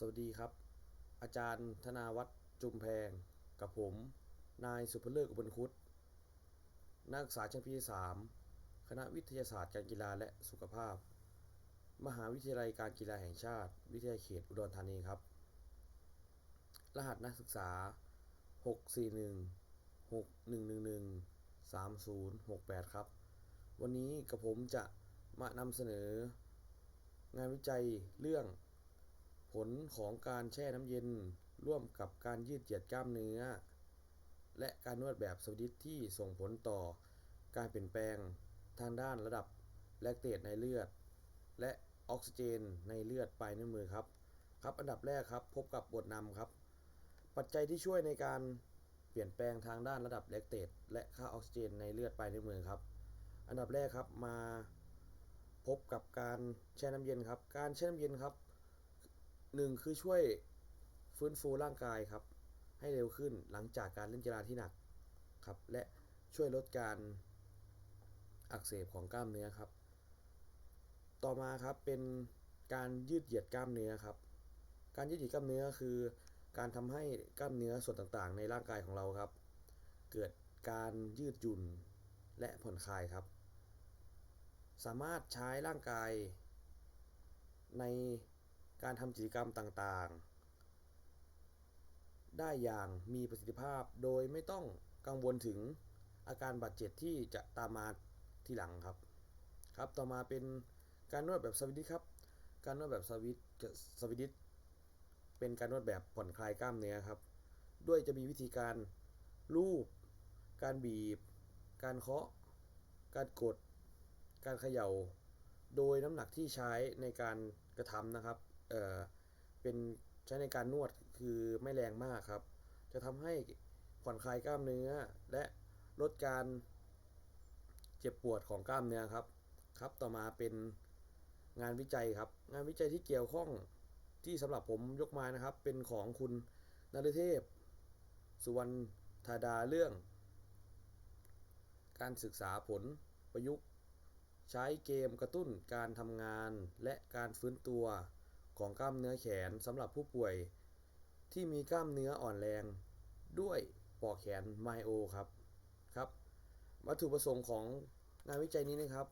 สวัสดีครับ อาจารย์ธนาวัฒน์จุมแพง กับผม นายสุภเลิกอุบลคุตนักศึกษาชั้นปีที่3คณะวิทยาศาสตร์การกีฬาและสุขภาพ มหาวิทยาลัยการกีฬาแห่งชาติ วิทยาเขตอุดรธานีครับ รหัสนักศึกษา 641 6111 3068 ครับ วันนี้กับผมจะมานำเสนอ งานวิจัยเรื่อง ผลของการแช่น้ำเย็นร่วมกับการยืดเหยียดกล้ามเนื้อ และการนวดแบบสวิตที่ส่งผลต่อการเปลี่ยนแปลงทางด้านระดับแลคเตตในเลือด และออกซิเจนในเลือดปลายนิ้วมือครับ ครับอันดับแรกครับพบกับบทนำครับ ปัจจัยที่ช่วยในการเปลี่ยนแปลงทางด้านระดับแลคเตตและค่าออกซิเจนในเลือดปลายนิ้วมือครับ อันดับแรกครับมาพบกับการแช่น้ำเย็นครับ การแช่น้ำเย็นครับ หนึ่งคือช่วยฟื้นฟูร่างกายครับ ให้เร็วขึ้นหลังจากการเล่นกีฬาที่หนักครับ และช่วยลดการอักเสบของกล้ามเนื้อครับ ต่อมาครับเป็นการยืดเหยียดกล้ามเนื้อครับ การยืดเหยียดกล้ามเนื้อคือการทำให้กล้ามเนื้อส่วนต่างๆ ในร่างกายของเราครับ เกิดการยืดหยุ่นและผ่อนคลายครับ สามารถใช้ร่างกายใน การทำกิจกรรมต่างๆ ได้อย่างมีประสิทธิภาพโดยไม่ต้องกังวลถึงอาการบาดเจ็บที่จะตามมาทีหลังครับ ครับต่อมาเป็นการนวดแบบสวิตครับ การนวดแบบสวิตสวิตเป็นการนวดแบบผ่อนคลายกล้ามเนื้อครับ ด้วยจะมีวิธีการลูบการบีบ การเคาะ การกด การเขย่า โดยน้ำหนักที่ใช้ในการกระทำนะครับ เอ่อเป็นใช้ในการนวดคือไม่แรงมากครับ จะทำให้ผ่อนคลายกล้ามเนื้อ และลดการเจ็บปวดของกล้ามเนื้อครับ ครับต่อมาเป็นงานวิจัยครับ งานวิจัยที่เกี่ยวข้องที่สำหรับผมยกมานะครับ เป็นของคุณนฤเทพ สุวรรณธาดาเรื่อง การศึกษาผลประยุกต์ ใช้เกมกระตุ้นการทำงานและการฟื้นตัว ของกล้ามเนื้อแขนสำหรับผู้ป่วยที่มีกล้ามเนื้ออ่อนแรงด้วยปอกแขนไมโอครับครับวัตถุประสงค์ของงานวิจัยนี้นะครับ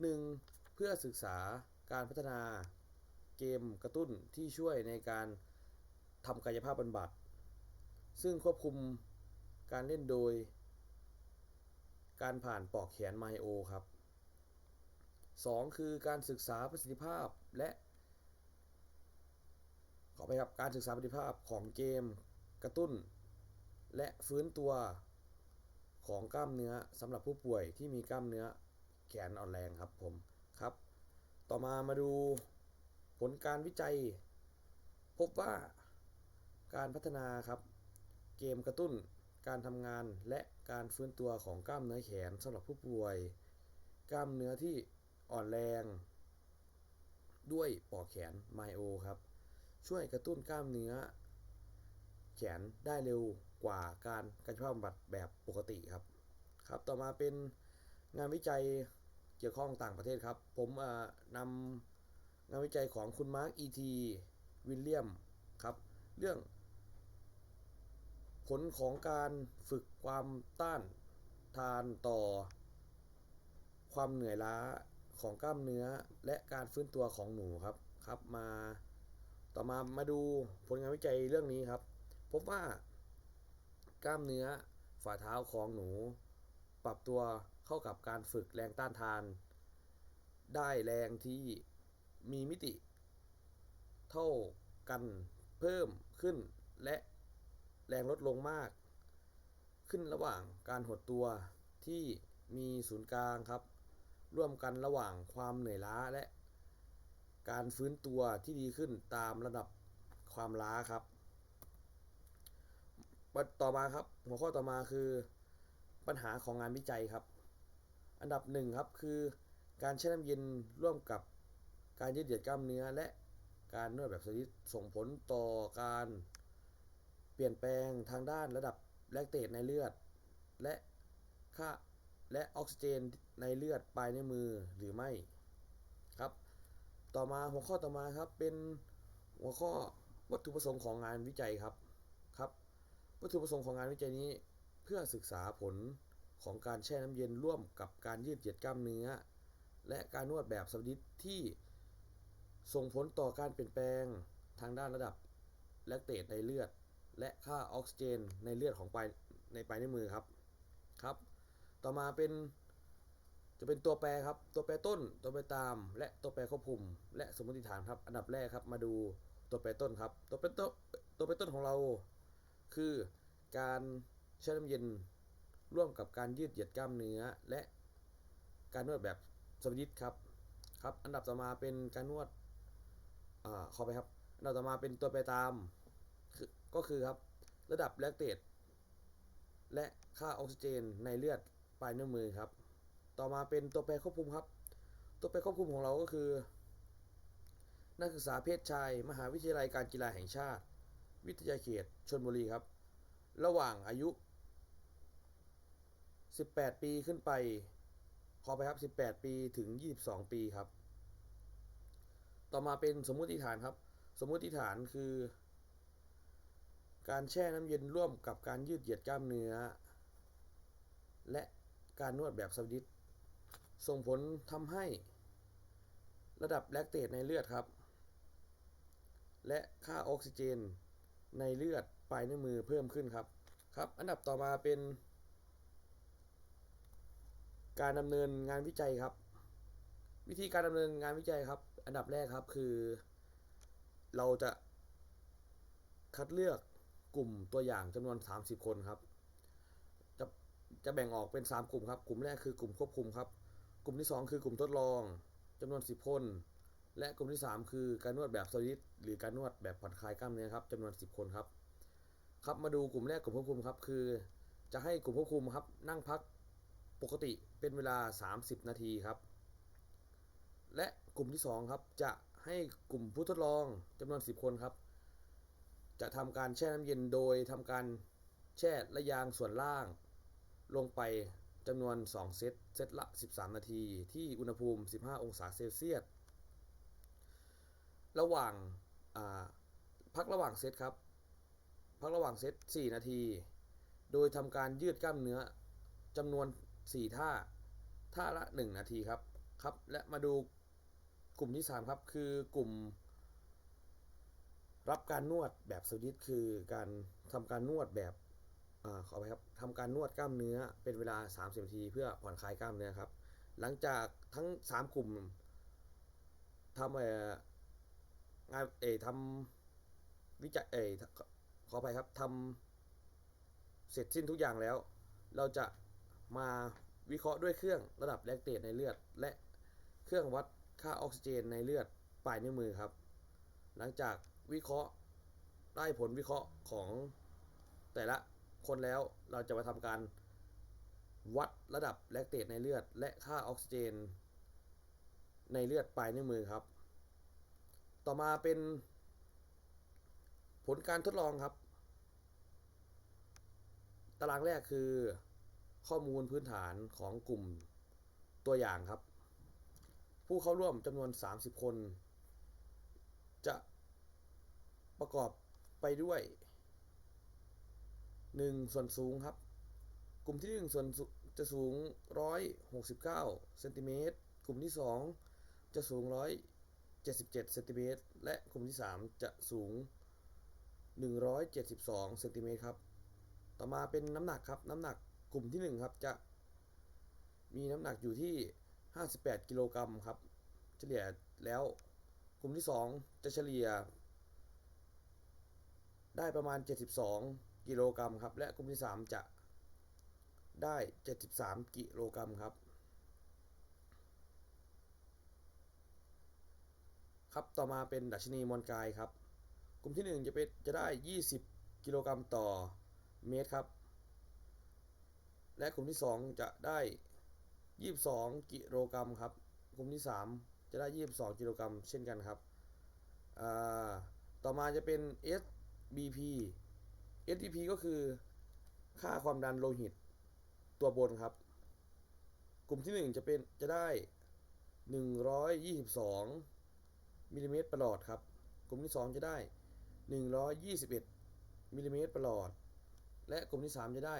1. เพื่อศึกษาการพัฒนาเกมกระตุ้นที่ช่วยในการทำกายภาพบำบัด ซึ่งควบคุมการเล่นโดย การผ่านปอกแขนไมโอครับ 2. คือการศึกษาประสิทธิภาพและ ขอไปครับการศึกษาประสิทธิภาพของเกมกระตุ้น และฟื้นตัวของกล้ามเนื้อสำหรับผู้ป่วยที่มีกล้ามเนื้อแขนอ่อนแรงครับผมครับ ต่อมามาดูผลการวิจัย พบว่าการพัฒนาครับ เกมกระตุ้นการทำงานและการฟื้นตัวของกล้ามเนื้อแขนสำหรับผู้ป่วย กล้ามเนื้อที่อ่อนแรง ด้วยปอกแขนไมโอครับ ช่วยกระตุ้นกล้ามเนื้อ แขนได้เร็วกว่าการกายภาพบำบัดแบบปกติครับ ครับ ต่อมาเป็นงานวิจัยเกี่ยวข้องต่างประเทศครับ ผมนำงานวิจัยของคุณมาร์คอีทีวิลเลียมครับ เรื่อง ผลของการฝึกความต้านทานต่อ ความเหนื่อยล้าของกล้ามเนื้อและการฟื้นตัวของหนูครับครับมา ต่อมามาดูผลงานวิจัยเรื่องนี้ครับ พบว่ากล้ามเนื้อฝ่าเท้าของหนู ปรับตัวเข้ากับการฝึกแรงต้านทาน ได้แรงที่มีมิติ เท่ากันเพิ่มขึ้นและแรงลดลงมาก ขึ้นระหว่างการหดตัวที่มีศูนย์กลางครับ ร่วมกันระหว่างความเหนื่อยล้าและ การฟื้นตัวที่ดีขึ้นตามระดับความล้าครับต่อมาครับ หัวข้อต่อมาคือปัญหาของงานวิจัยครับ อันดับหนึ่งครับคือการแช่น้ำเย็นร่วมกับการยืดเหยียดกล้ามเนื้อและการนวดแบบสวิตส่งผลต่อการเปลี่ยนแปลงทางด้านระดับแลคเตตในเลือด และค่าและออกซิเจนในเลือดปลายนิ้วมือหรือไม่ ต่อมาหัวข้อต่อมาครับเป็นหัวข้อวัตถุประสงค์ของงานวิจัยครับครับ วัตถุประสงค์ของงานวิจัยนี้ เพื่อศึกษาผลของการแช่น้ำเย็นร่วมกับการยืดเหยียดกล้ามเนื้อ และการนวดแบบสวิตที่ส่งผลต่อการเปลี่ยนแปลงทางด้านระดับแลคเตตในเลือด และค่าออกซิเจนในเลือดของปลายในปลายนิ้วมือครับครับ ต่อมาเป็น จะเป็นตัวแปรครับ ตัวแปรต้น ตัวแปรตาม และตัวแปรควบคุม และสมมติฐานครับ อันดับแรกครับ มาดูตัวแปรต้นครับ ตัวแปรต้นตัวแปรต้นของเรา คือการแช่น้ำเย็นร่วมกับการยืดเหยียดกล้ามเนื้อ และการนวดแบบสวิตครับ ครับ อันดับต่อมาเป็นการนวดอ่าขอไปครับ อันดับต่อมาเป็นตัวแปรตามคือก็คือครับ ระดับแลคเตตและค่าออกซิเจนในเลือดปลายนิ้วมือครับ ต่อมาเป็นตัวแปรควบคุมครับ ตัวแปรควบคุมของเราก็คือ นักศึกษาเพศชาย มหาวิทยาลัยการกีฬาแห่งชาติ วิทยาเขตชนบุรีครับ ระหว่างอายุ 18 ปีขึ้นไป ขอไปครับ 18 ปีถึง 22 ปีครับ ต่อมาเป็นสมมุติฐานครับ สมมุติฐานคือ การแช่น้ำเย็นร่วมกับการยืดเหยียดกล้ามเนื้อ และการนวดแบบสวิต ส่งผลทำให้ระดับแลคเตตในเลือดครับ และค่าออกซิเจนในเลือดปลายนิ้วมือเพิ่มขึ้นครับครับ อันดับต่อมาเป็น การดำเนินงานวิจัยครับ วิธีการดำเนินงานวิจัยครับ อันดับแรกครับคือ เราจะคัดเลือกกลุ่มตัวอย่างจำนวน 30 คนครับ จะจะแบ่งออกเป็น 3 กลุ่มครับ กลุ่มแรกคือกลุ่มควบคุมครับ กลุ่มที่ 2 คือกลุ่มทดลองจำนวน 10 คน และกลุ่มที่ 3 คือการนวดแบบสวิตช์หรือการนวดแบบผ่อนคลายกล้ามเนื้อครับจำนวน 10 คนครับครับมาดูกลุ่มแรกกลุ่มควบคุมครับคือ จะให้กลุ่มควบคุมครับนั่งพักปกติเป็นเวลา 30 นาทีครับ และกลุ่มที่ 2 ครับ จะให้กลุ่มผู้ทดลองจำนวน 10 คนครับ จะทำการแช่น้ำเย็นโดยทำการแช่ระยางส่วนล่าง ลงไป จำนวน 2 เซต เซตละ 13 นาที ที่อุณหภูมิ 15 องศาเซลเซียส ระหว่างพักระหว่างเซตครับ พักระหว่างเซต 4 นาที โดยทำการยืดกล้ามเนื้อจำนวน 4 ท่า ท่าละ 1 นาทีครับ ครับ และมาดูกลุ่มที่ 3 ครับ คือกลุ่ม รับการนวดแบบสวิตช์คือการทำการนวดแบบ ขอไปครับทำการนวดกล้ามเนื้อเป็นเวลา 30นาทีเพื่อผ่อนคลายกล้ามเนื้อครับ หลังจากทั้ง 3 กลุ่มทำเอ่องานเออทำวิจัยเออขอไปครับทำเสร็จสิ้นทุกอย่างแล้ว เราจะมาวิเคราะห์ด้วยเครื่องระดับแลคเตตในเลือด และเครื่องวัดค่าออกซิเจนในเลือดปลายนิ้วมือครับ หลังจากวิเคราะห์ได้ผลวิเคราะห์ของแต่ละ คนแล้ว เราจะมาทำการวัดระดับแลคเตตในเลือด และค่าออกซิเจน ในเลือดปลายนิ้วมือครับ ต่อมาเป็นผลการทดลองครับ ตารางแรกคือข้อมูลพื้นฐานของกลุ่มตัวอย่างครับ ผู้เข้าร่วมจำนวน 30 คน จะประกอบไปด้วย 1 ส่วนสูงครับ กลุ่มที่ 1 ส่วนจะสูง 169เซนติเมตรกลุ่มที่ 2 จะสูง 177เซนติเมตรและกลุ่มที่ 3 จะสูง 172เซนติเมตรครับ ต่อมาเป็นน้ำหนักครับ น้ำหนักกลุ่มที่ 1 ครับ จะมีน้ำหนักอยู่ที่ 58 กิโลกรัมครับ เฉลี่ยแล้วกลุ่มที่ 2 จะเฉลี่ย ได้ประมาณ 72 กิโลกรัมครับ และกลุ่มที่ 3 จะได้ 73 กิโลกรัมครับ ครับต่อมาเป็นดัชนีมวลกายครับ กลุ่มที่ 1 จะเป็นจะได้ 20 กิโลกรัมต่อเมตรครับ และกลุ่มที่ 2 จะได้ 22 กิโลกรัมครับ กลุ่มที่ 3 จะได้ 22 กิโลกรัมเช่นกันครับ ต่อมาจะเป็น SBP SBP ก็คือค่าความดันโลหิตตัวบนครับ กลุ่มที่ 1 จะเป็นจะได้ 122มิลลิเมตรประหลอดครับ กลุ่มที่ 2 จะได้ 121มิลลิเมตรประหลอด และกลุ่มที่ 3 จะได้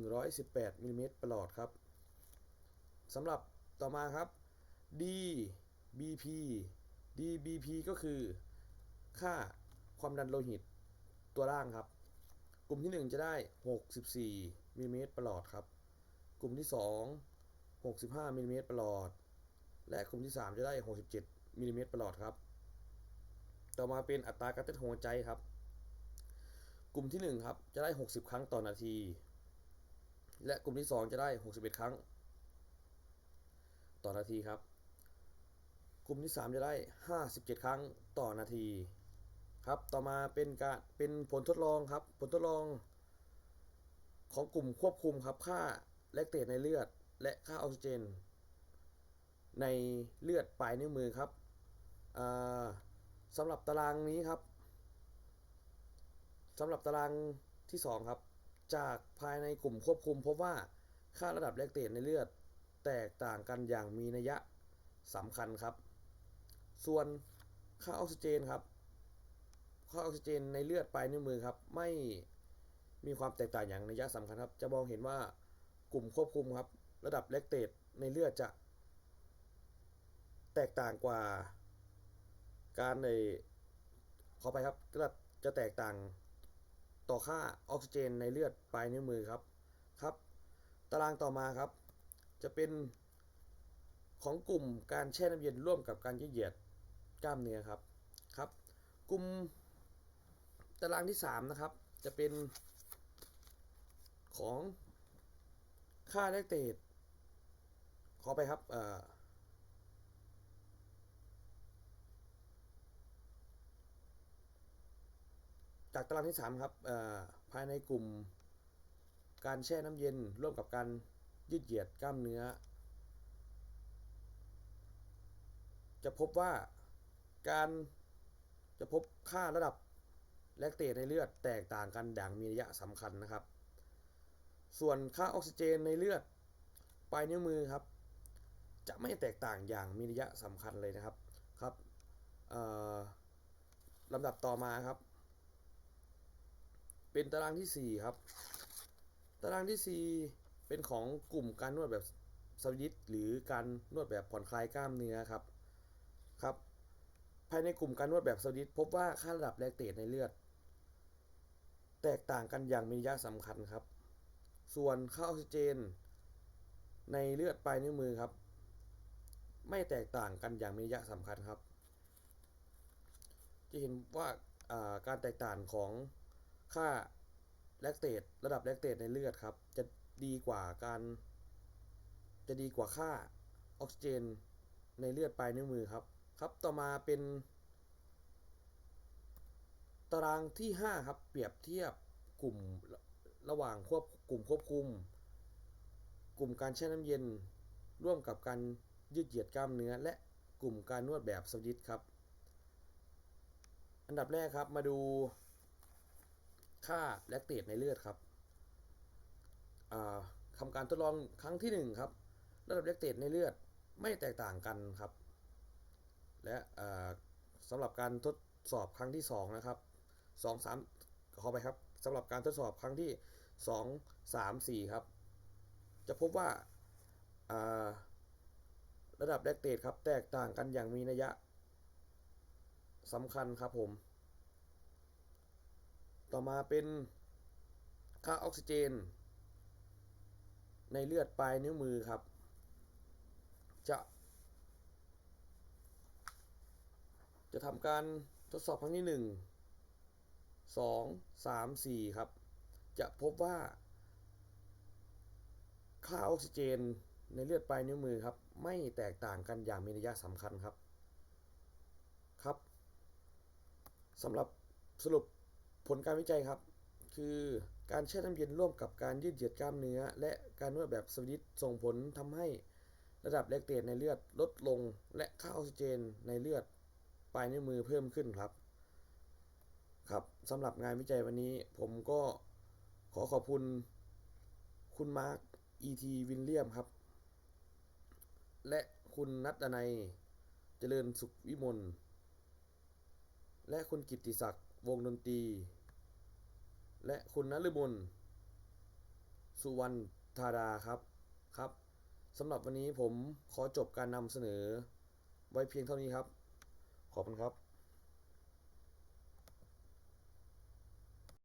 118มิลลิเมตรประหลอดครับสำหรับต่อมาครับ DBP DBP ก็คือค่าความดันโลหิต ตัวล่างครับ กลุ่มที่ 1 จะได้ 64มิลลิเมตรประหลอดครับ กลุ่มที่ 2 65มิลลิเมตรประหลอด และกลุ่มที่ 3 จะได้ 67มิลลิเมตรประหลอดครับ ต่อมาเป็นอัตราการเต้นหัวใจครับ กลุ่มที่ 1 ครับ จะได้ 60 ครั้งต่อนาที และกลุ่มที่ 2 จะได้ 61 ครั้ง ต่อนาทีครับ กลุ่มที่ 3 จะได้ 57 ครั้งต่อนาที ครับต่อมาเป็นการเป็นผลทดลองครับ ผลทดลอง ของกลุ่มควบคุมครับค่าแลคเตตในเลือด และค่าออกซิเจน ในเลือดปลายนิ้วมือครับอ่าสำหรับตารางนี้ครับสำหรับตารางที่ 2 ครับ จากภายในกลุ่มควบคุมพบว่าค่าระดับแลคเตตในเลือดแตกต่างกันอย่างมีนัยสำคัญครับ ส่วนค่าออกซิเจนครับ ค่าออกซิเจนในเลือดปลายนิ้วมือครับ ไม่มีความแตกต่างอย่างนัยสำคัญครับ จะมองเห็นว่ากลุ่มควบคุมครับ ระดับแลคเตตในเลือดจะ แตกต่างกว่า การในขอไปครับจะจะแตกต่างต่อค่าออกซิเจนในเลือดปลายนิ้วมือครับครับ ตารางต่อมาครับ จะเป็นของกลุ่มการแช่น้ำเย็นร่วมกับการยืดเหยียดกล้ามเนื้อครับครับ กลุ่ม ตารางที่ 3 นะครับ จะเป็นของค่าแลคเตตขอไปครับเอ่อจากตารางที่ 3 ครับภายในกลุ่มการแช่น้ำเย็นร่วมกับการยืดเหยียดกล้ามเนื้อ จะพบว่าการจะพบค่าระดับ แลคเตตในเลือดแตกต่างกันอย่างมีนัยสำคัญนะครับ ส่วนค่าออกซิเจนในเลือดปลายนิ้วมือครับ จะไม่แตกต่างอย่างมีนัยสำคัญเลยนะครับครับลำดับต่อมาครับ เป็นตารางที่ 4 ครับ ตารางที่ 4 เป็นของกลุ่มการนวดแบบสวิตหรือการนวดแบบผ่อนคลายกล้ามเนื้อครับครับภายในกลุ่มการนวดแบบสวิตพบว่าค่าระดับแลคเตตในเลือด แตกต่างกันอย่างมีนัยสำคัญครับ ส่วนค่าออกซิเจน ในเลือดปลายนิ้วมือครับ ไม่แตกต่างกันอย่างมีนัยสำคัญครับ จะเห็นว่าการแตกต่างของค่าแลคเตตระดับแลคเตตในเลือดครับ จะดีกว่าการจะดีกว่าค่าออกซิเจนในเลือดปลายนิ้วมือครับ ครับ ต่อมาเป็น ตารางที่ 5 ครับ เปรียบเทียบกลุ่มระหว่างควบกลุ่มควบคุม กลุ่มการแช่น้ำเย็น ร่วมกับการยืดเหยียดกล้ามเนื้อ และกลุ่มการนวดแบบสวิตครับ อันดับแรกครับมาดูค่าแลคเตตในเลือดครับทำการทดลองครั้งที่ 1 ครับ ระดับแลคเตตในเลือดไม่แตกต่างกันครับ และสำหรับการทดสอบครั้งที่ 2 นะครับ 2 3ขอไปครับสำหรับการทดสอบครั้งที่2 3 4ครับ จะพบว่าระดับแลคเตตครับแตกต่างกันอย่างมีนัยสำคัญครับผม ต่อมาเป็นค่าออกซิเจน ในเลือดปลายนิ้วมือครับ จะจะทำการทดสอบครั้งที่1 2 3 4 ครับ จะพบว่าค่าออกซิเจนในเลือดปลายนิ้วมือครับ ไม่แตกต่างกันอย่างมีนัยสำคัญครับครับสำหรับสรุปผลการวิจัยครับ คือการแช่น้ำเย็นร่วมกับการยืดเหยียดกล้ามเนื้อ และการนวดแบบสวิตส่งผลทำให้ระดับแลคเตตในเลือดลดลง และค่าออกซิเจนในเลือดปลายนิ้วมือเพิ่มขึ้นครับ ครับสำหรับงานวิจัยวันนี้ผมก็ขอขอบคุณคุณมาร์ค E.T. วินเลียมครับ และคุณนัทนัยเจริญสุขวิมล และคุณกิตติศักดิ์วงดนตรี และคุณนฤมลสุวรรณธาดาครับครับสำหรับวันนี้ผมขอจบการนำเสนอ ไว้เพียงเท่านี้ครับ ขอบคุณครับ